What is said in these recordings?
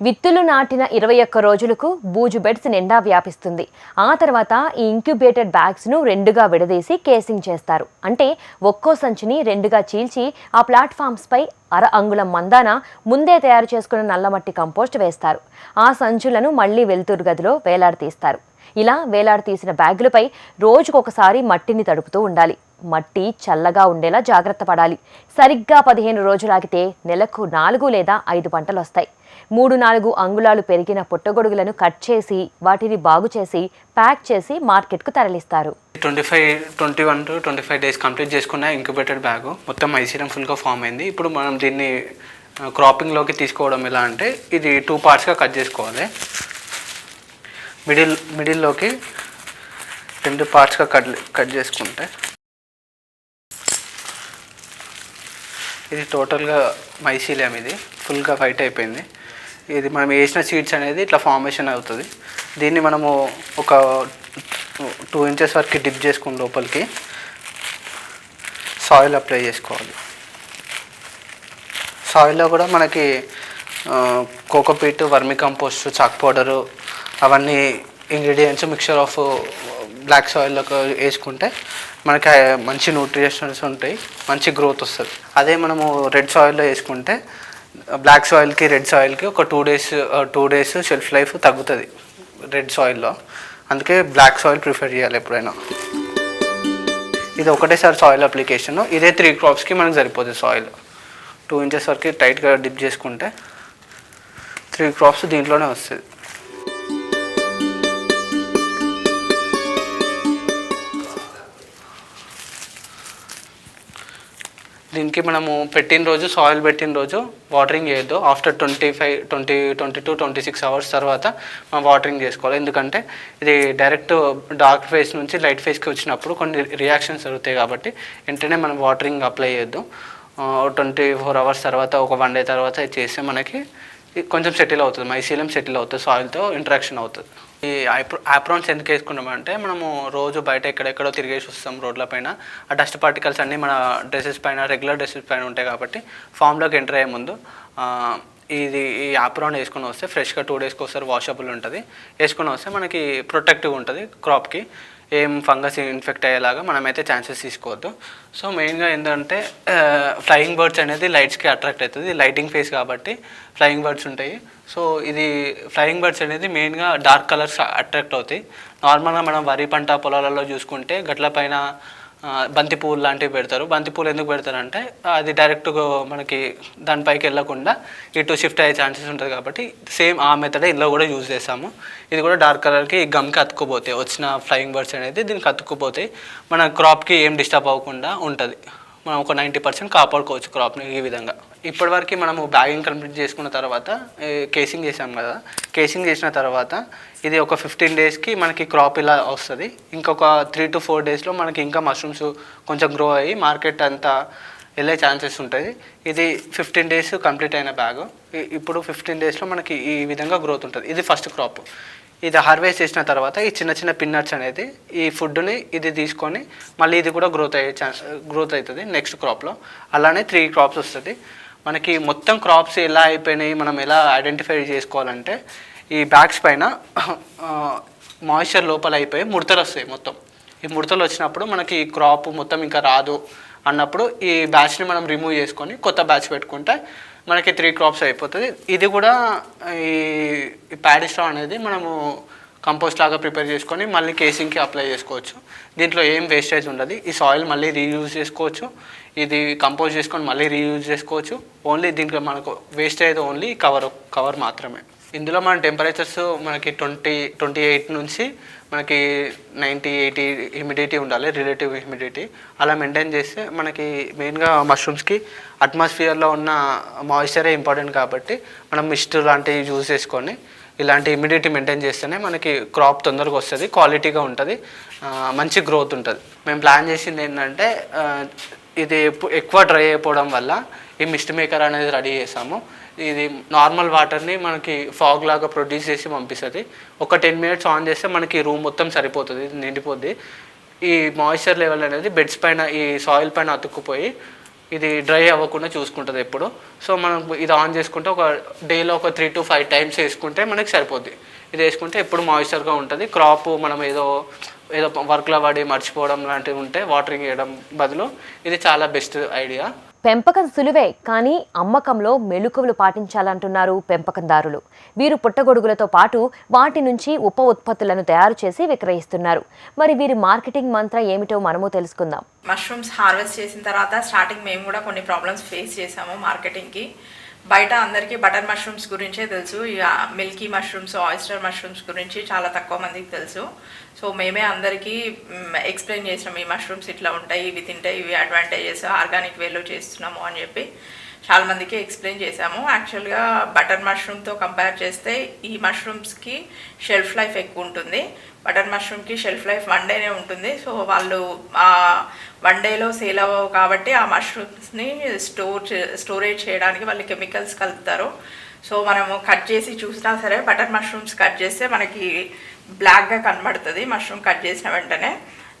విత్తులు నాటిన ఇరవై ఒక్క రోజులకు బూజు బెడ్స్ నిండా వ్యాపిస్తుంది. ఆ తర్వాత ఈ ఇంక్యుబేటెడ్ బ్యాగ్స్ను రెండుగా విడదీసి కేసింగ్ చేస్తారు. అంటే ఒక్కో సంచిని రెండుగా చీల్చి ఆ ప్లాట్ఫామ్స్పై అర అంగుళం మందాన ముందే తయారు చేసుకున్న నల్లమట్టి కంపోస్ట్ వేస్తారు. ఆ సంచులను మళ్ళీ వెలుతురు గదిలో వేలాడతీస్తారు. ఇలా వేలాడతీసిన బ్యాగులపై రోజుకొకసారి మట్టిని తడుపుతూ ఉండాలి. మట్టి చల్లగా ఉండేలా జాగ్రత్త పడాలి. సరిగ్గా పదిహేను రోజులాగితే నెలకు నాలుగు లేదా ఐదు పంటలు వస్తాయి మూడు నాలుగు అంగుళాలు పెరిగిన పుట్టగొడుగులను కట్ చేసి వాటిని బాగు చేసి ప్యాక్ చేసి మార్కెట్కు తరలిస్తారు. Twenty five twenty one two twenty five days complete చేసుకున్న ఇంక్యుబేటెడ్ బ్యాగ్. మొత్తం ఐసీరం ఫుల్గా ఫామ్ అయింది. ఇప్పుడు మనం దీన్ని క్రాపింగ్లోకి తీసుకోవడం ఎలా అంటే ఇది టూ పార్ట్స్గా కట్ చేసుకోవాలి. మిడిల్ మిడిల్లోకి రెండు పార్ట్స్గా కట్ కట్ చేసుకుంటే. ఇది టోటల్గా మైసీలియం ఇది. ఫుల్గా వైట్ అయిపోయింది. ఇది మనం వేసిన సీడ్స్ అనేది ఇట్లా ఫార్మేషన్ అవుతుంది. దీన్ని మనము ఒక టూ ఇంచెస్ వరకు డిప్ చేసుకుని లోపలికి సాయిల్ అప్లై చేసుకోవాలి. సాయిల్లో కూడా మనకి కోకోపీట్ వర్మి కంపోస్ట్ చాక్ పౌడరు అవన్నీ ఇంగ్రీడియంట్స్ మిక్చర్ ఆఫ్ బ్లాక్ సాయిల్లోకి వేసుకుంటే మనకి మంచి న్యూట్రిషన్స్ ఉంటాయి మంచి గ్రోత్ వస్తుంది. అదే మనము రెడ్ సాయిల్లో వేసుకుంటే బ్లాక్ సాయిల్కి రెడ్ సాయిల్కి ఒక two days two days shelf life తగ్గుతుంది రెడ్ సాయిల్లో అందుకే బ్లాక్ సాయిల్ ప్రిఫర్ చేయాలి ఎప్పుడైనా. ఇది ఒకటేసారి సాయిల్ అప్లికేషన్ ఇదే త్రీ క్రాప్స్కి మనకు సరిపోతుంది సాయిల్ టూ ఇంచెస్ వరకు టైట్గా డిప్ చేసుకుంటే త్రీ క్రాప్స్ దీంట్లోనే వస్తుంది. దీనికి మనము పెట్టిన రోజు సాయిల్ పెట్టిన రోజు వాటరింగ్ చేయొద్దు. After twenty five twenty twenty two twenty six hours తర్వాత మనం వాటరింగ్ చేసుకోవాలి. ఎందుకంటే ఇది డైరెక్ట్ డార్క్ ఫేస్ నుంచి లైట్ ఫేస్కి వచ్చినప్పుడు కొన్ని రియాక్షన్స్ జరుగుతాయి కాబట్టి వెంటనే మనం వాటరింగ్ అప్లై చేయొద్దు. ట్వంటీ ఫోర్ అవర్స్ తర్వాత ఒక వన్ డే తర్వాత చేస్తే మనకి కొంచెం సెటిల్ అవుతుంది. మైసీలం సెటిల్ అవుతుంది. సాయిల్తో ఇంటరాక్షన్ అవుతుంది. ఈ యాప్రాన్స్ ఆప్రాన్స్ ఎందుకు వేసుకున్నామంటే మనము రోజు బయట ఎక్కడెక్కడో తిరిగేసి వస్తాం రోడ్ల పైన. ఆ డస్ట్ పార్టికల్స్ అన్నీ మన డ్రెస్సెస్ పైన రెగ్యులర్ డ్రెస్సెస్ పైన ఉంటాయి కాబట్టి ఫామ్లోకి ఎంటర్ అయ్యే ముందు ఇది ఈ ఆప్రాన్ వేసుకొని వస్తే ఫ్రెష్గా టూ డేస్కి ఒకసారి వాషబుల్ ఉంటుంది. వేసుకొని వస్తే మనకి ప్రొటెక్టివ్ ఉంటుంది క్రాప్కి. ఏం ఫంగస్ ఇన్ఫెక్ట్ అయ్యేలాగా మనమైతే ఛాన్సెస్ తీసుకోవద్దు. సో మెయిన్గా ఏంటంటే ఫ్లయింగ్ బర్డ్స్ అనేది లైట్స్కి అట్రాక్ట్ అవుతుంది. లైటింగ్ ఫేస్ కాబట్టి ఫ్లయింగ్ బర్డ్స్ ఉంటాయి. సో ఇది ఫ్లయింగ్ బర్డ్స్ అనేది మెయిన్గా డార్క్ కలర్స్ అట్రాక్ట్ అవుతాయి. నార్మల్గా మనం వరి పంట పొలాలలో చూసుకుంటే గట్ల పైన బంతిపూలు లాంటివి పెడతారు. బంతిపూలు ఎందుకు పెడతారంటే అది డైరెక్ట్గా మనకి దానిపైకి వెళ్ళకుండా ఇటు షిఫ్ట్ అయ్యే ఛాన్సెస్ ఉంటుంది కాబట్టి సేమ్ ఆ మెథడే ఇందులో కూడా యూజ్ చేస్తాము. ఇది కూడా డార్క్ కలర్కి గమ్కి అతుక్కుపోతాయి. వచ్చిన ఫ్లయింగ్ బర్డ్స్ అనేది దీనికి అతుక్కుపోతాయి. మన క్రాప్కి ఏం డిస్టర్బ్ అవ్వకుండా ఉంటుంది. మనం ఒక నైంటీ పర్సెంట్ కాపాడుకోవచ్చు క్రాప్ని ఈ విధంగా. ఇప్పటివరకు మనము బ్యాగింగ్ కంప్లీట్ చేసుకున్న తర్వాత కేసింగ్ చేసాం కదా. కేసింగ్ చేసిన తర్వాత ఇది ఒక ఫిఫ్టీన్ డేస్కి మనకి క్రాప్ ఇలా వస్తుంది. ఇంకొక త్రీ టు ఫోర్ డేస్లో మనకి ఇంకా మష్రూమ్స్ కొంచెం గ్రో అయ్యి మార్కెట్ అంతా వెళ్ళే ఛాన్సెస్ ఉంటుంది ఇది ఫిఫ్టీన్ డేస్ కంప్లీట్ అయిన బ్యాగ్ ఇప్పుడు ఫిఫ్టీన్ డేస్లో మనకి ఈ విధంగా గ్రోత్ ఉంటుంది. ఇది ఫస్ట్ క్రాప్ ఇది హార్వెస్ట్ చేసిన తర్వాత ఈ చిన్న చిన్న పిన్నట్స్ అనేది ఈ ఫుడ్ని ఇది తీసుకొని మళ్ళీ ఇది కూడా గ్రోత్ అయ్యే ఛాన్స్ గ్రోత్ అవుతుంది నెక్స్ట్ క్రాప్లో అలానే త్రీ క్రాప్స్ వస్తుంది. మనకి మొత్తం క్రాప్స్ ఎలా అయిపోయినాయి మనం ఎలా ఐడెంటిఫై చేసుకోవాలంటే ఈ బ్యాగ్స్ పైన మాయిశ్చర్ లోపల అయిపోయి ముడతలు వస్తాయి మొత్తం. ఈ ముడతలు వచ్చినప్పుడు మనకి ఈ క్రాప్ మొత్తం ఇంకా రాదు అన్నప్పుడు ఈ బ్యాచ్ని మనం రిమూవ్ చేసుకొని కొత్త బ్యాచ్ పెట్టుకుంటే మనకి త్రీ క్రాప్స్ అయిపోతుంది ఇది కూడా ఈ ప్యాడిస్ట్రా అనేది మనము కంపోస్ట్ లాగా ప్రిపేర్ చేసుకొని మళ్ళీ కేసింగ్కి అప్లై చేసుకోవచ్చు. దీంట్లో ఏం వేస్టేజ్ ఉండదు. ఈ సాయిల్ మళ్ళీ రీయూజ్ చేసుకోవచ్చు. ఇది కంపోజ్ చేసుకొని మళ్ళీ రీయూజ్ చేసుకోవచ్చు. ఓన్లీ దీంట్లో మనకు వేస్ట్ ఓన్లీ కవర్ కవర్ మాత్రమే. ఇందులో మన టెంపరేచర్స్ మనకి ట్వంటీ ట్వంటీ ఎయిట్ నుంచి మనకి నైంటీ ఎయిటీ హ్యూమిడిటీ ఉండాలి రిలేటివ్ హ్యూమిడిటీ అలా మెయింటైన్ చేస్తే మనకి మెయిన్గా మష్రూమ్స్కి అట్మాస్ఫియర్లో ఉన్న మాయిశ్చరే ఇంపార్టెంట్ కాబట్టి మనం మిస్ట్ లాంటివి యూజ్ చేసుకొని ఇలాంటి ఇమ్యూడిటీ మెయింటైన్ చేస్తేనే మనకి క్రాప్ తొందరగా వస్తుంది క్వాలిటీగా ఉంటుంది మంచి గ్రోత్ ఉంటుంది. మేము ప్లాన్ చేసింది ఏంటంటే ఇది ఎక్కువ డ్రై అయిపోవడం వల్ల ఈ మిస్ట్ మేకర్ అనేది రెడీ చేసాము. ఇది నార్మల్ వాటర్ని మనకి ఫాగ్ లాగా ప్రొడ్యూస్ చేసి పంపిస్తుంది. ఒక టెన్ మినిట్స్ ఆన్ చేస్తే మనకి రూమ్ మొత్తం సరిపోతుంది నిండిపోద్ది. ఈ మాయిశ్చర్ లెవెల్ అనేది బెడ్స్ పైన ఈ సాయిల్ పైన అతుక్కుపోయి ఇది డ్రై అవ్వకుండా చూసుకుంటుంది ఎప్పుడు. సో మనం ఇది ఆన్ చేసుకుంటే ఒక డేలో ఒక త్రీ టు ఫైవ్ టైమ్స్ వేసుకుంటే మనకి సరిపోద్ది. ఇది వేసుకుంటే ఎప్పుడు మాయిశ్చర్గా ఉంటుంది. క్రాప్ మనం ఏదో ఏదో వర్క్లో పడి మర్చిపోవడం లాంటివి ఉంటే వాటరింగ్ చేయడం బదులు ఇది చాలా బెస్ట్ ఐడియా. పెంపకం సులువే కానీ అమ్మకంలో మెళుకువలు పాటించాలంటున్నారు పెంపకందారులు. వీరు పుట్టగొడుగులతో పాటు వాటి నుంచి ఉప ఉత్పత్తులను తయారు చేసి విక్రయిస్తున్నారు. మరి వీరి మార్కెటింగ్ మంత్ర ఏమిటో మనము తెలుసుకుందాం. మష్రూమ్స్ హార్వెస్ట్ చేసిన తర్వాత స్టార్టింగ్ మేము కూడా కొన్ని ప్రాబ్లమ్స్ ఫేస్ చేసాము మార్కెటింగ్కి. బయట అందరికీ బటర్ మష్రూమ్స్ గురించే తెలుసు. ఇక మిల్కీ మష్రూమ్స్ ఆయిస్టర్ మష్రూమ్స్ గురించి చాలా తక్కువ మందికి తెలుసు. సో మేమే అందరికీ ఎక్స్ప్లెయిన్ చేసినాం ఈ మష్రూమ్స్ ఇట్లా ఉంటాయి ఇవి తింటే ఇవి అడ్వాంటేజెస్ ఆర్గానిక్ వేలో చేస్తున్నాము అని చెప్పి. చాలా మందికి ఎక్స్ప్లెయిన్ చేశాము. యాక్చువల్గా బటర్ మష్రూమ్తో కంపేర్ చేస్తే ఈ మష్రూమ్స్కి షెల్ఫ్ లైఫ్ ఎక్కువ ఉంటుంది. బటర్ మష్రూమ్కి షెల్ఫ్ లైఫ్ వన్ డేనే ఉంటుంది. సో వాళ్ళు వన్ డేలో సేల్ అవ్వవు కాబట్టి ఆ మష్రూమ్స్ని స్టోర్ స్టోరేజ్ చేయడానికి వాళ్ళు కెమికల్స్ కలుపుతారు. సో మనము కట్ చేసి చూసినా సరే బటర్ మష్రూమ్స్ కట్ చేస్తే మనకి బ్లాక్గా కనబడుతుంది. మష్రూమ్ కట్ చేసిన వెంటనే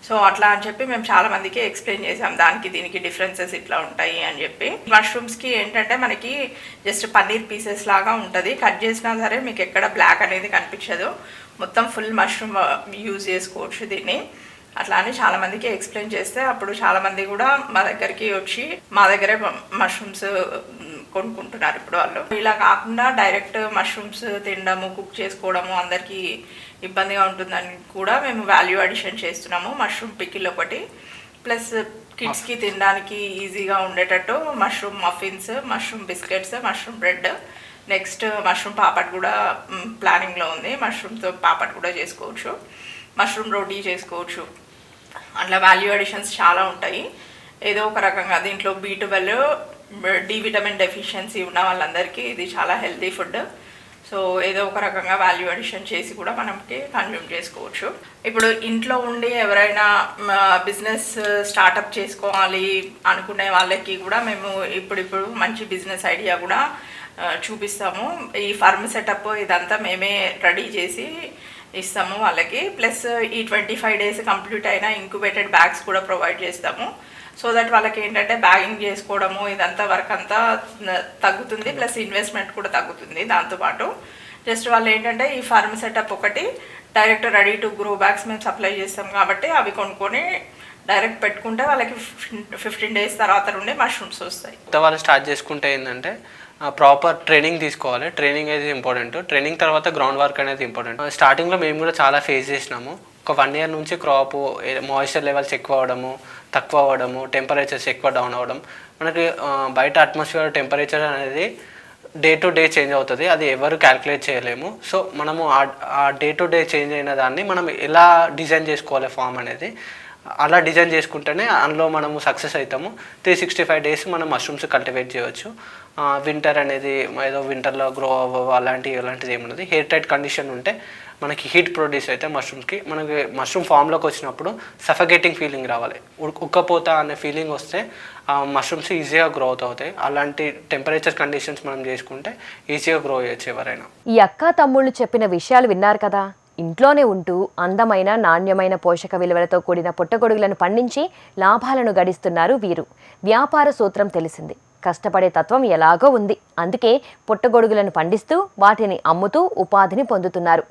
సో అట్లా అని చెప్పి మేము చాలా మందికి ఎక్స్ప్లెయిన్ చేసాం దానికి దీనికి డిఫరెన్సెస్ ఇట్లా ఉంటాయి అని చెప్పి. మష్రూమ్స్కి ఏంటంటే మనకి జస్ట్ పన్నీర్ పీసెస్ లాగా ఉంటుంది. కట్ చేసినా సరే మీకు ఎక్కడ బ్లాక్ అనేది కనిపించదు. మొత్తం ఫుల్ మష్రూమ్ యూజ్ చేసుకోవచ్చు దీన్ని. అట్లా అని చాలా మందికి ఎక్స్ప్లెయిన్ చేస్తే అప్పుడు చాలా మంది కూడా మా దగ్గరికి వచ్చి మా దగ్గరే uh, మష్రూమ్స్ కొనుక్కుంటున్నారు ఇప్పుడు వాళ్ళు. ఇలా కాకుండా డైరెక్ట్ మష్రూమ్స్ తినడము కుక్ చేసుకోవడము అందరికీ ఇబ్బందిగా ఉంటుందని కూడా మేము వాల్యూ అడిషన్ చేస్తున్నాము. మష్రూమ్ పికిల్ ఒకటి ప్లస్ కిడ్స్కి తినడానికి ఈజీగా ఉండేటట్టు mushroom muffins mushroom biscuits mushroom bread next mushroom papad కూడా ప్లానింగ్లో ఉంది. మష్రూమ్తో పాపడ్ కూడా చేసుకోవచ్చు. మష్రూమ్ రోటీ చేసుకోవచ్చు. అట్లా వాల్యూ అడిషన్స్ చాలా ఉంటాయి. ఏదో ఒక రకంగా దీంట్లో B twelve D vitamin deficiency ఉన్న వాళ్ళందరికీ ఇది చాలా హెల్తీ ఫుడ్ సో ఏదో ఒక రకంగా వాల్యూ అడిషన్ చేసి కూడా మనకి కన్జ్యూమ్ చేసుకోవచ్చు. ఇప్పుడు ఇంట్లో ఉండి ఎవరైనా బిజినెస్ స్టార్టప్ చేసుకోవాలి అనుకునే వాళ్ళకి కూడా మేము ఇప్పుడిప్పుడు మంచి బిజినెస్ ఐడియా కూడా చూపిస్తాము. ఈ ఫర్మ్ సెటప్ ఇదంతా మేమే రెడీ చేసి ఇస్తాము వాళ్ళకి. ప్లస్ ఈ ట్వంటీ ఫైవ్ డేస్ కంప్లీట్ అయిన ఇంక్యుబేటెడ్ బ్యాగ్స్ కూడా ప్రొవైడ్ చేస్తాము. సో దట్ వాళ్ళకి ఏంటంటే బ్యాగింగ్ చేసుకోవడము ఇదంతా వర్క్ అంతా తగ్గుతుంది ప్లస్ ఇన్వెస్ట్మెంట్ కూడా తగ్గుతుంది దాంతోపాటు. జస్ట్ వాళ్ళు ఏంటంటే ఈ ఫార్మ్ సెటప్ ఒకటి direct ready to grow bags మేము సప్లై చేస్తాం కాబట్టి అవి కొనుక్కొని డైరెక్ట్ పెట్టుకుంటే వాళ్ళకి ఫిఫ్టీన్ డేస్ తర్వాత నుండి మష్రూమ్స్ వస్తాయి. కొత్త వాళ్ళు స్టార్ట్ చేసుకుంటే ఏంటంటే ప్రాపర్ ట్రైనింగ్ తీసుకోవాలి. ట్రైనింగ్ అనేది ఇంపార్టెంట్. ట్రైనింగ్ తర్వాత గ్రౌండ్ వర్క్ అనేది ఇంపార్టెంట్. స్టార్టింగ్లో మేము కూడా చాలా ఫేస్ చేసినాము. ఒక వన్ ఇయర్ నుంచి క్రాప్ మాయిశ్చర్ లెవెల్స్ ఎక్కువ అవ్వడము తక్కువ అవ్వడము టెంపరేచర్స్ ఎక్కువ డౌన్ అవ్వడం. మనకి బయట అట్మాస్ఫియర్ టెంపరేచర్ అనేది డే టు డే చేంజ్ అవుతుంది. అది ఎవరు క్యాల్కులేట్ చేయలేము. సో మనము ఆ- డే టు డే చేంజ్ అయిన దాన్ని మనం ఎలా డిజైన్ చేసుకోవాలి ఫామ్ అనేది? అలా డిజైన్ చేసుకుంటేనే అందులో మనము సక్సెస్ అవుతాము త్రీ సిక్స్టీ ఫైవ్ డేస్ మనం మష్రూమ్స్ కల్టివేట్ చేయవచ్చు వింటర్ అనేది ఏదో వింటర్లో గ్రో అవ్వ అలాంటివి అలాంటిది ఏమున్నది హెయిర్ టైట్ కండిషన్ ఉంటే మనకి హీట్ ప్రొడ్యూస్ అయితే మష్రూమ్స్కి మనకి మష్రూమ్ ఫామ్లోకి వచ్చినప్పుడు సఫకేటింగ్ ఫీలింగ్ రావాలి. ఉక్కపోత అనే ఫీలింగ్ వస్తే ఆ మష్రూమ్స్ ఈజీగా గ్రోత్ అవుతాయి. అలాంటి టెంపరేచర్ కండిషన్స్ మనం చేసుకుంటే ఈజీగా గ్రో చేయొచ్చు ఎవరైనా. ఈ అక్క తమ్ముళ్ళు చెప్పిన విషయాలు విన్నారు కదా? ఇంట్లోనే ఉంటూ అందమైన నాణ్యమైన పోషక విలువలతో కూడిన పుట్టగొడుగులను పండించి లాభాలను గడిస్తున్నారు వీరు. వ్యాపార సూత్రం తెలిసింది. కష్టపడే తత్వం ఎలాగో ఉంది. అందుకే పుట్టగొడుగులను పండిస్తూ వాటిని అమ్ముతూ ఉపాధిని పొందుతున్నారు.